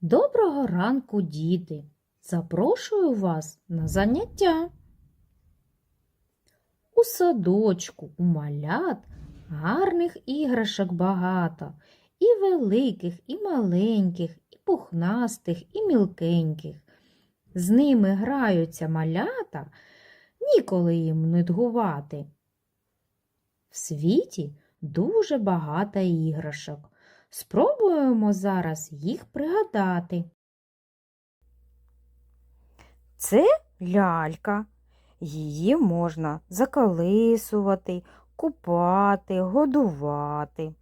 Доброго ранку, діти! Запрошую вас на заняття. У садочку у малят гарних іграшок багато, і великих, і маленьких, і пухнастих, і мілкеньких. З ними граються малята, ніколи їм нудьгувати. В світі дуже багато іграшок. Спробуємо зараз їх пригадати. Це лялька. Її можна заколисувати, купати, годувати.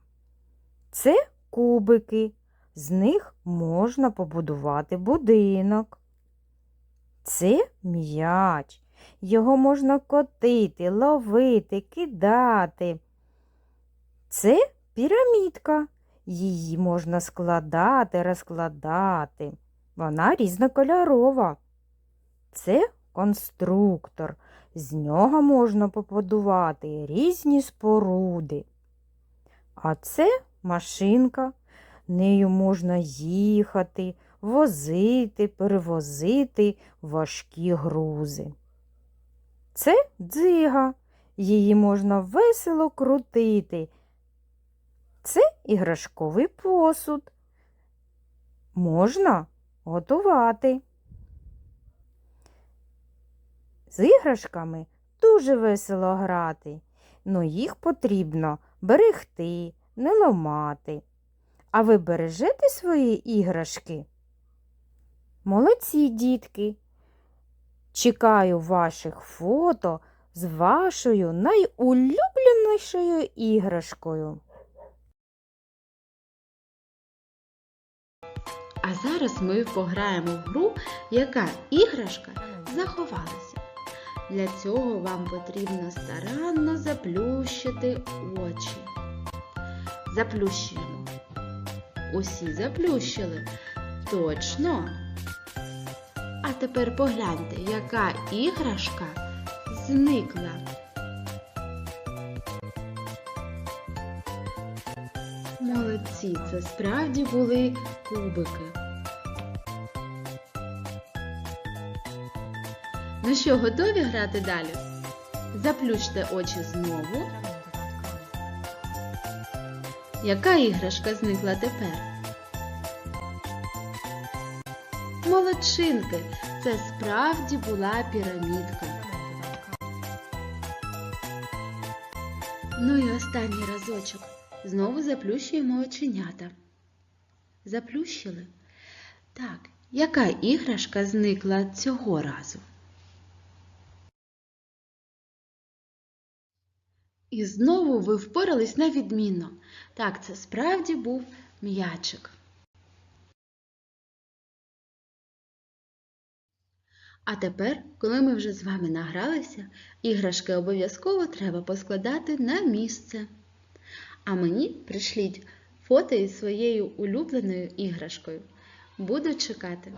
Це кубики. З них можна побудувати будинок. Це м'яч. Його можна котити, ловити, кидати. Це пірамідка. Її можна складати, розкладати. Вона різнокольорова. Це конструктор. З нього можна побудувати різні споруди. А це машинка. Нею можна їхати, возити, перевозити важкі грузи. Це дзига. Її можна весело крутити. Це іграшковий посуд. Можна готувати. З іграшками дуже весело грати, но їх потрібно берегти, не ламати. А ви бережете свої іграшки? Молодці, дітки! Чекаю ваших фото з вашою найулюбленішою іграшкою. Зараз ми пограємо в гру, яка іграшка заховалася. Для цього вам потрібно старанно заплющити очі. Заплющуємо. Усі заплющили. Точно. А тепер погляньте, яка іграшка зникла. Молодці, це справді були кубики. Ну що, готові грати далі? Заплющте очі знову. Яка іграшка зникла тепер? Молодчинки, це справді була пірамідка. Ну і останній разочок. Знову заплющуємо оченята. Заплющили? Так, яка іграшка зникла цього разу? І знову ви впорались на відмінно. Так, це справді був м'ячик. А тепер, коли ми вже з вами награлися, іграшки обов'язково треба поскладати на місце. А мені пришліть фото із своєю улюбленою іграшкою. Буду чекати.